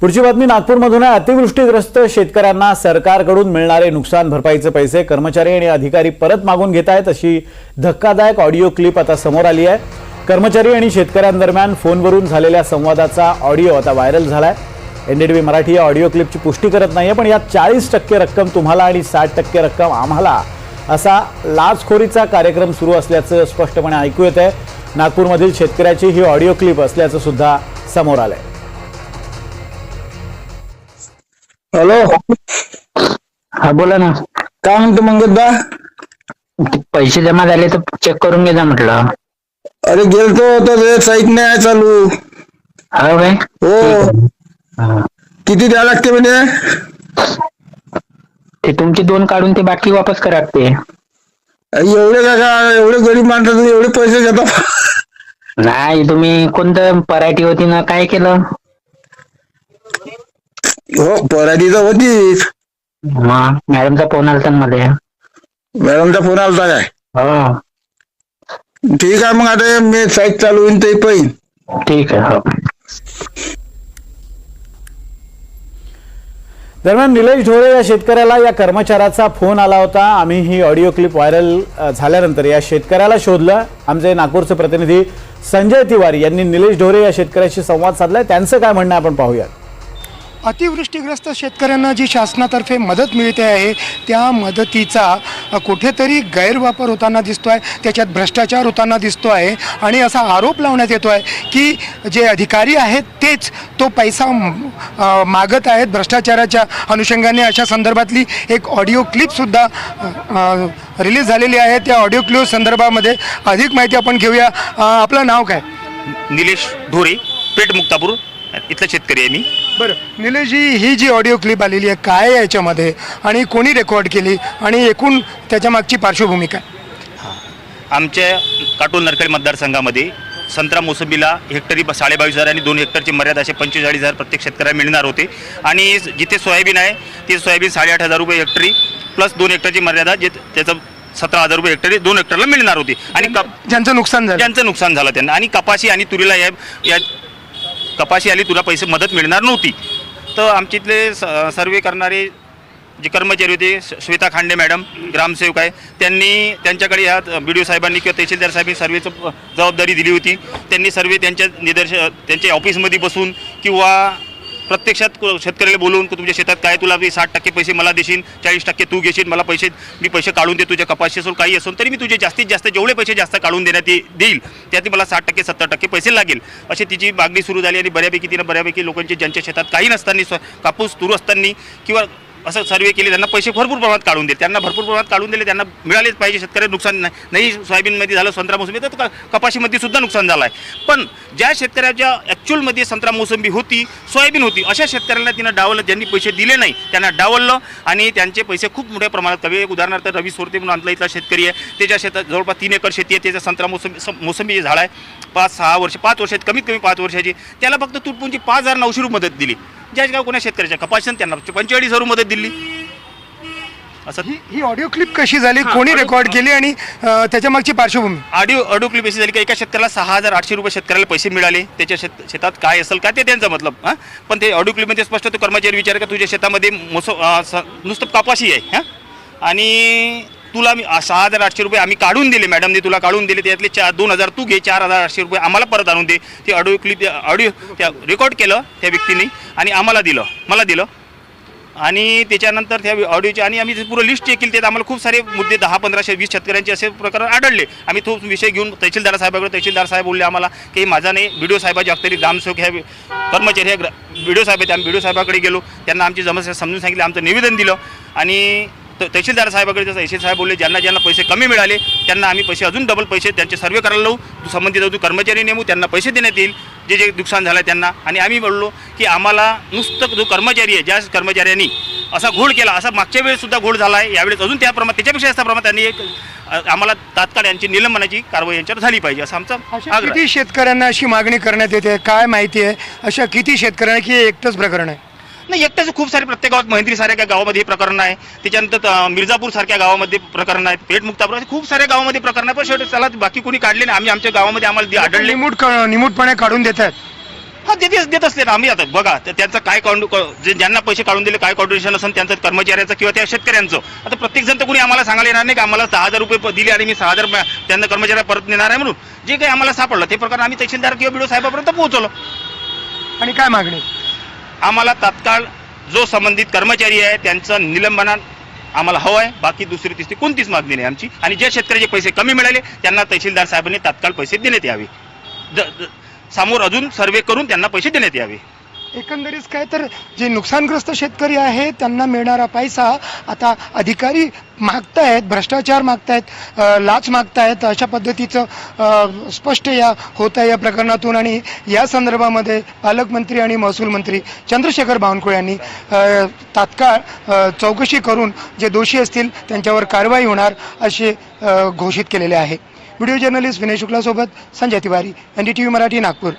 पुढची बातमी नागपूरमधून आहे. अतिवृष्टीग्रस्त शेतकऱ्यांना सरकारकडून मिळणारे नुकसान भरपाईचे पैसे कर्मचारी आणि अधिकारी परत मागून घेत आहेत अशी धक्कादायक ऑडिओ क्लिप आता समोर आली आहे. कर्मचारी आणि शेतकऱ्यांदरम्यान फोनवरून झालेल्या संवादाचा ऑडिओ आता व्हायरल झाला आहे झालाय. एनडीटीव्ही मराठी या ऑडिओ क्लिपची पुष्टी करत नाही आहे पण यात चाळीस टक्के रक्कम तुम्हाला आणि साठ टक्के रक्कम आम्हाला असा लाचखोरीचा कार्यक्रम सुरू असल्याचं स्पष्टपणे ऐकू येत आहे नागपूरमधील शेतकऱ्याची ही ऑडिओ क्लिप असल्याचं सुद्धा समोर आहे हॅलो. हा बोला ना. काय म्हणतो मंगतदा पैसे जमा झाले तर चेक करून घे जा म्हटलं. अरे गेलतो तर साईट नाही आहे चालू. हो काय? हो. हा. किती द्यावं लागते म्हणजे ते तुमचे दोन काढून ते बाकी वापस करा ते एवढे का का एवढे गरीब माणसं एवढे पैसे घेतात नाही तुम्ही कोणतं पराठी होती ना काय केलं? हो पराठी तर होतीच मग मॅडमचा फोन आलता ना मध्ये. मॅडमचा फोन आलता काय? हो. ठीक आहे मग आता मी साईट चालू होईन ते पाहिन. ठीक आहे हो. दरम्यान निलेश ढोळे या शेतकऱ्याला या कर्मचाऱ्याचा फोन आला होता. आम्ही ही ऑडिओ क्लिप व्हायरल अ, झाल्यानंतर या शेतकऱ्याला शोधलं. आमचे नागपूरचे प्रतिनिधी संजय तिवारी यांनी निलेश ढोरे या शेतकऱ्याशी संवाद साधलाय. त्यांचं काय म्हणणं आहे आपण पाहूयात. अतिवृष्टीग्रस्त शेतकऱ्यांना जी शासनातर्फे मदत मिळते आहे त्या मदतीचा कुठेतरी गैरवापर होताना दिसतो आहे त्याच्यात भ्रष्टाचार होताना दिसतो आहे आणि असा आरोप लावण्यात येतो आहे की जे अधिकारी आहेत तेच तो पैसा मागत आहेत भ्रष्टाचाराच्या अनुषंगाने. अशा संदर्भातली एक ऑडिओ क्लिपसुद्धा रिलीज झालेली आहे. त्या ऑडिओ क्लिप संदर्भामध्ये अधिक माहिती आपण घेऊया. आपलं नाव काय? निलेश ढोरे. पेठ मुक्तापूर इथला शेतकरी आहे मी. बरं निलेशजी ही जी ऑडिओ क्लिप आलेली आहे काय आहे याच्यामध्ये? आणि कोणी रेकॉर्ड केली? आणि एकूण त्याच्या मागची पार्श्वभूमी काय? आमच्या काटोल नरखेड मतदारसंघामध्ये संत्रा मोसंबीला हेक्टरी साडेबावीस हजार आणि दोन हेक्टरची मर्यादा असे पंचेचाळीस हजार प्रत्येक शेतकऱ्याला मिळणार होते. आणि जिथे सोयाबीन आहे ते सोयाबीन साडेआठ हजार रुपये हेक्टरी प्लस दोन हेक्टरची मर्यादा जे त्याचं सतरा हजार रुपये हेक्टरी दोन हेक्टरला मिळणार होती. आणि कप ज्यांचं नुकसान झालं. ज्यांचं नुकसान झालं त्यांना. आणि कपाशी आणि तुरीला या कपाशी आली तुला पैसे मदत मिळणार नव्हती. तर आमच्या इथले स सर्वे करणारे जे कर्मचारी होते श्वेता खांडे मॅडम ग्रामसेवक आहे त्यांनी त्यांच्याकडे ह्या बी डी ओ साहेबांनी किंवा तहसीलदार साहेबांनी सर्वेचं जबाबदारी दिली होती. त्यांनी सर्वे त्यांच्या निदर्श त्यांच्या ऑफिसमध्ये बसून किंवा प्रत्यक्षात शेतकऱ्याला बोलवून तुमच्या शेतात काय तुला मी साठ टक्के पैसे मला देशील चाळीस टक्के तू घेशील मला पैसे मी पैसे काढून दे तुझ्या कपाशी असून काही असून तरी मी तुझे जास्तीत जास्त जेवढे पैसे जास्त काढून देण्यात देईल त्यात मला साठ टक्के सत्तर टक्के पैसे लागेल. अशी तिची मागणी सुरू झाली आणि बऱ्यापैकी तिनं बऱ्यापैकी लोकांचे ज्यांच्या शेतात काही नसताना कापूस सुरू असताना किंवा असं सर्वे केले त्यांना पैसे भरपूर प्रमाणात काढून दिले. त्यांना भरपूर प्रमाणात काढून दिले त्यांना मिळालेच पाहिजे शेतकऱ्या नुकसान नाही. नाही सोयाबीनमध्ये झालं संत्रा मोसंबी तर कपाशीमध्ये सुद्धा नुकसान झालं आहे पण ज्या शेतकऱ्याच्या ॲक्च्युअलमध्ये संत्रा मोसंबी होती सोयाबीन होती अशा शेतकऱ्यांना तिनं डावलं ज्यांनी पैसे दिले नाही त्यांना डावललं आणि त्यांचे पैसे खूप मोठ्या प्रमाणात कमी. एक उदाहरणार्थ रवी सोरते म्हणून आमचा इथला शेतकरी आहे. त्याच्या शेतात जवळपास तीन एकर शेती आहे. त्याचं संत्रा मोसंबी मोसंबीचे झाड आहे. पाच सहा वर्ष पाच वर्षात कमीत कमी पाच वर्षाची. त्याला फक्त तुटपुंची पाच हजार नऊशे रुपये मदत दिली. ज्या कोणा शेतकऱ्याच्या? कपाशी त्यांना. पंचेचाळीस हजार मदत दिली असं. ही ही ऑडिओ क्लिप कशी झाली? कोणी रेकॉर्ड केली आणि अ, त्याच्या मागची पार्श्वभूमी? ऑडिओ ऑडिओ क्लिप अशी झाली की एका शेतकऱ्याला सहा हजार आठशे रुपये शेतकऱ्याला पैसे मिळाले. त्याच्या शेत शेतात काय असेल का ते त्यांचं मतलब हां? पण ते ऑडिओ क्लिपमध्ये स्पष्ट तो कर्मचारी विचार का तुझ्या शेतामध्ये मोस अं, स- नुसतं कापाशी आहे हां? आणि तुला मी सहा हजार आठशे रुपये आम्ही काढून दिले मॅडमने तुला काढून दिले त्यातले चार दोन हजार तू घे चार हजार आठशे रुपये आम्हाला परत आणून दे. ते ऑडिओ क्लिप ऑडिओ त्या रेकॉर्ड केलं त्या व्यक्तीने आणि आम्हाला दिलं मला दिलं. आणि त्याच्यानंतर त्या ऑडिओचे आणि आम्ही ते पुरं लिस्ट चेक केली त्यात आम्हाला खूप सारे मुद्दे दहा पंधराशे वीस शेतकऱ्यांचे असे प्रकार आढळले. आम्ही तो विषय घेऊन तहसीलदार साहेबाकडे तहसीलदार साहेब बोलले आम्हाला की माझा नाही बी डी साहेबाच्या अख्तरी ग्रामसेवक ह्या कर्मचारी ह्या बी डी साहेब आहेत. आम्ही बी साहेबाकडे गेलो. त्यांना आमची समस्या समजून सांगितली आमचं निवेदन दिलं. आणि तहसीलदार साहेबाकडे जसं तहसील साहेब बोलले ज्यांना ज्यांना पैसे कमी मिळाले त्यांना आम्ही पैसे अजून डबल पैसे त्यांचे सर्वे करायला लावू. तो संबंधित जो कर्मचारी नेमू त्यांना पैसे देण्यात येईल. जे जे नुकसान झालं त्यांना. आणि आम्ही बोललो की आम्हाला नुसतं जो कर्मचारी आहे ज्या कर्मचाऱ्यांनी असा घोळ केला असा मागच्या वेळेस सुद्धा घोळ झाला आहे यावेळेस अजून त्या प्रमाणात त्याच्यापेक्षा जास्त प्रमाणात त्यांनी एक आम्हाला तात्काळ यांची निलंबनाची कारवाई यांच्यावर झाली पाहिजे असं आमचा. किती शेतकऱ्यांना अशी मागणी करण्यात येते काय माहिती आहे? अशा किती शेतकऱ्यांना की हे एकटंच प्रकरण आहे? नाही एकट्याच खूप सारे प्रत्येक गावात महिंद्री सारख्या गावामध्ये प्रकरण आहे. त्याच्यानंतर मिर्जापूर सारख्या गावामध्ये प्रकरण आहेत. पेठ मुक्तापूर असे खूप साऱ्या गावामध्ये प्रकरण आहे पण शेवटी चला बाकी कोणी काढले नाही. आम्ही आमच्या गावामध्ये आम्हाला दे- आढळले निमूट निमूटपणे काढून देत आहेत. हा देत देत असले ना आम्ही आता. बघा तर त्यांचं काय काउंट जे ज्यांना पैसे काढून दिले काय कॉन्ट्रिब्युशन असेल त्यांचं कर्मचाऱ्याचं किंवा त्या शेतकऱ्यांचं. आता प्रत्येक जण तर कोणी आम्हाला सांगायला येणार नाही की? आम्हाला दहा हजार रुपये दिले आणि मी सहा हजार त्यांना कर्मचाऱ्याला परत देणार आहे म्हणून. जे काही आम्हाला सापडलं ते प्रकार आम्ही तहसीलदार किंवा बिडो साहेबापर्यंत पोहोचवलं. आणि काय मागणी? आम्हाला तात्काळ जो संबंधित कर्मचारी आहे त्यांचं निलंबनात आम्हाला हवं आहे. बाकी दुसरी तिसरी कोणतीच मागणी नाही आमची. आणि ज्या शेतकऱ्याचे पैसे कमी मिळाले त्यांना तहसीलदार साहेबांनी तात्काळ पैसे देण्यात यावे. द- समोर अजून सर्वे करून त्यांना पैसे देण्यात यावे. एकंदरीत काय तर जे नुकसानग्रस्त शेतकरी आहे त्यांना मिळणारा पैसा आता अधिकारी मागतायत भ्रष्टाचार मागतायत लाच मागतायत अशा पद्धतीचं स्पष्ट या होत आहे या प्रकरणातून. आणि या संदर्भामध्ये पालकमंत्री आणि महसूल मंत्री चंद्रशेखर बावनकुळे यांनी तात्काळ चौकशी करून जे दोषी असतील त्यांच्यावर कारवाई होणार असे घोषित केलेले आहे. Video journalist Vinay शुक्लासोबत Sanjay Tiwari N D T V Marathi Nagpur.